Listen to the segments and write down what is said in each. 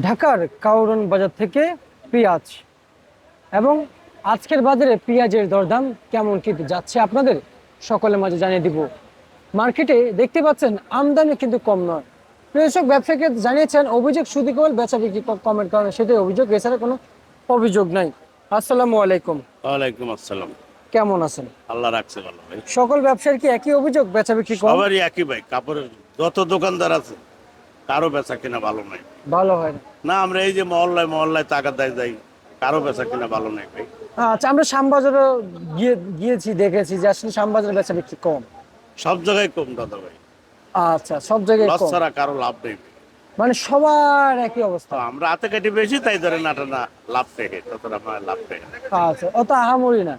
ঢাকার কাউরন বাজার থেকে পেঁয়াজ। এবং আজকের বাজারে পেঁয়াজের দরদাম কেমন কি যাচ্ছে আপনাদের? সকলের মাঝে জানিয়ে দিব। মার্কেটে দেখতে পাচ্ছেন আমদানি কিন্তু কম নয়। কৃষক ব্যবসায়ীকে জানিয়েছেন অভিযোগ শুধু কেবল বেচা বিক্রি কমের কারণে সেটাই অভিযোগ এছাড়া কোনো অভিযোগ নাই। আসসালামু আলাইকুম। ওয়ালাইকুম আসসালাম। কেমন আছেন? আল্লাহ রাখছে ভালো সকল ব্যবসায়ীর কি একই অভিযোগ বেচা বিক্রি সবারই একই ভাই। কাপড়ের যত দোকানদার আছে কারও বেচা কিনা ভালো নাই। ভালো হয় না। না আমরা এই যে মহল্লায় মহল্লায় টাকা দেয় যাই কারও বেচা কিনা ভালো নাই ভাই। আচ্ছা আমরা শ্যামবাজারও গিয়ে গিয়েছি দেখেছি যে আসলে শ্যামবাজার বেচা বিক্রি কম। সব জায়গায় কম দাদা ভাই। আচ্ছা সব জায়গায় কম। ছাড়া কারও লাভ নেই। মানে সবার একই অবস্থা। আমরা হাতে কাটি বেশি তাই ধরে নাটা না লাভ পেয়ে ততটা আমার লাভ আচ্ছা অত আহামরি না।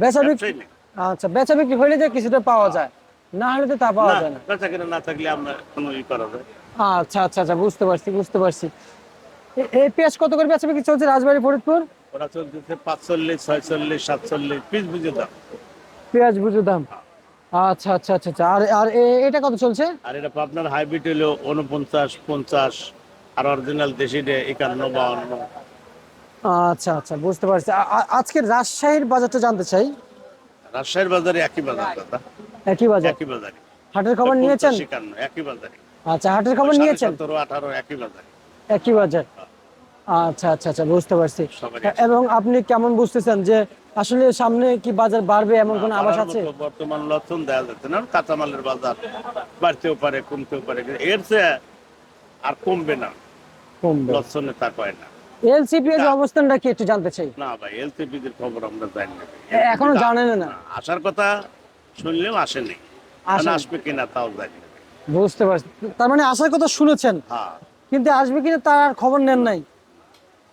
বেচা বিক্রি আচ্ছা বেচা বিক্রি হলে যে কিছুটা পাওয়া যায় না হলে তো তা পাওয়া যায় না। বেচা কিনা না থাকলে আমরা কোনো ই করা যায়। আচ্ছা আচ্ছা আচ্ছা বুঝতে পারছি বুঝতে পারছি। এই পেঁয়াজ কত করে বেচা বিক্রি চলছে রাজবাড়ি ফরিদপুর? ওরা চলতেছে পাঁচচল্লিশ ছয়চল্লিশ সাতচল্লিশ পিস বুঝে দাম। পেঁয়াজ বুঝে দাম। আচ্ছা আচ্ছা আচ্ছা আচ্ছা। আর আর এটা কত চলছে? আর এটা আপনার হাইব্রিড হলো উনপঞ্চাশ পঞ্চাশ আর অরিজিনাল দেশিটা একান্ন বাউন্ন। আচ্ছা আচ্ছা বুঝতে পারছি। আ- আ- আজকের রাজশাহীর বাজারটা জানতে চাই। রাজশাহীর বাজারে একই বাজার দাদা। একই বাজার? একই বাজারে। হাটের খবর নিয়েছেন? একই বাজারে। আচ্ছা হাটের খবর নিয়েছেন? সতেরো আঠারো একই বাজারে। একই বাজার? আচ্ছা আচ্ছা আচ্ছা বুঝতে পারছি। এবং আপনি কেমন বুঝতেছেন যে আসলে সামনে কি বাজার বাড়বে এমন কোনো আভাস আছে? বর্তমান লক্ষণ দেওয়া যাচ্ছে না। কাঁচামালের বাজার বাড়তেও পারে কমতেও পারে এর চেয়ে আর কমবে না। কমবে। লক্ষণে তা কয় না। এলসিপিএস অবস্থানটা কি একটু জানতে চাই? না ভাই এলসিপি দের খবর আমরা জানি না। এখনও জানেন না। আসার কথা শুনলেও আসেনি। আসবে কিনা তাও জানি না। বুঝতে পারছি। তার মানে আসার কথা শুনেছেন। হ্যাঁ। কিন্তু আসবে কিনা তার আর খবর নেন নাই।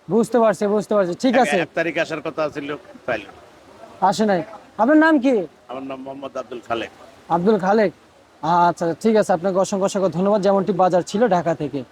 বুঝতে পারছি বুঝতে পারছি। ঠিক আছে। এক তারিখ আসার কথা ছিল আসে নাই। আপনার নাম কি? আমার নাম মোহাম্মদ আব্দুল খালেক। আব্দুল খালেক। আচ্ছা ঠিক আছে। আপনাকে অসংখ্য অসংখ্য ধন্যবাদ। যেমনটি বাজার ছিল ঢাকা থেকে।